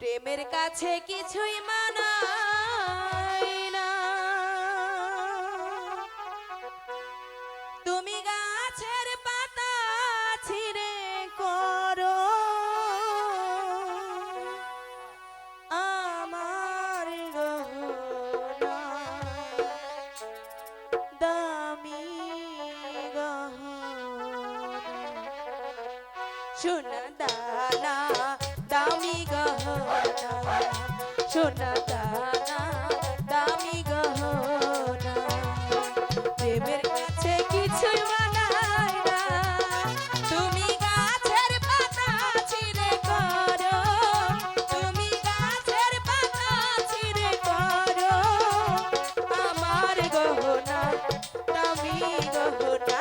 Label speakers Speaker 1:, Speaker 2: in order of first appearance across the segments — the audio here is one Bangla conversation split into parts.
Speaker 1: প্রেমের কাছে কিছুই মানা না। তুমি গাছের পাতা ছিঁড়ে করো। আমার দামি সোনা দানা গহনা দানা, দামি কাছে কিছুই না। তুমি গাছের পাতা ছিঁড়ে করো। গাছের পাতা ছিঁড়ে আমার গহনা, দামি গহনা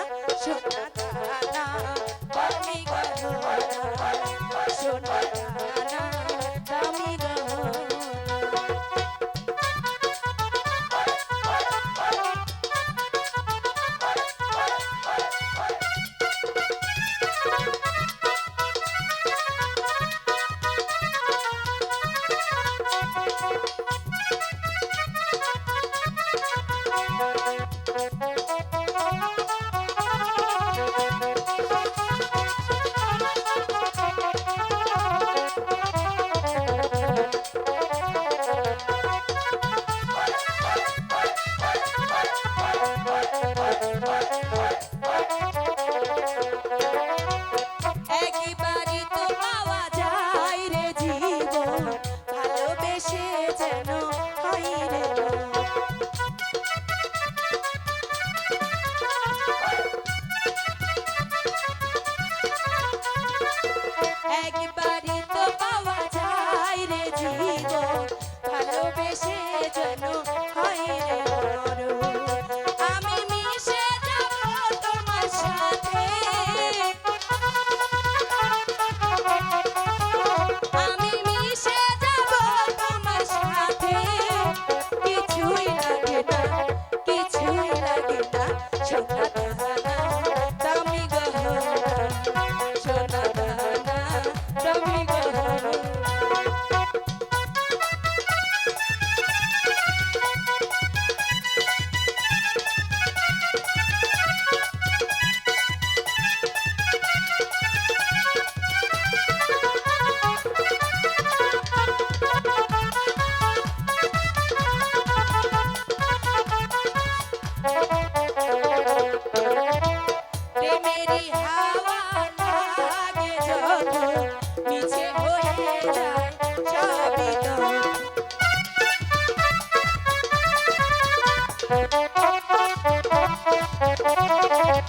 Speaker 1: একবার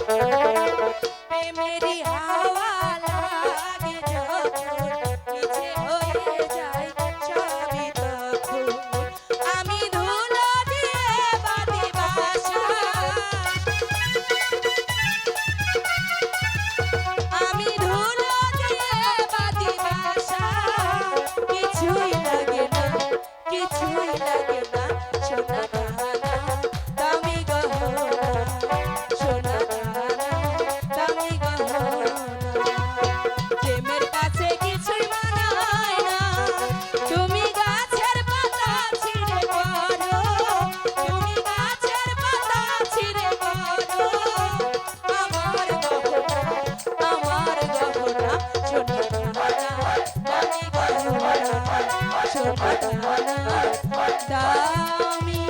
Speaker 1: Thank you. দামি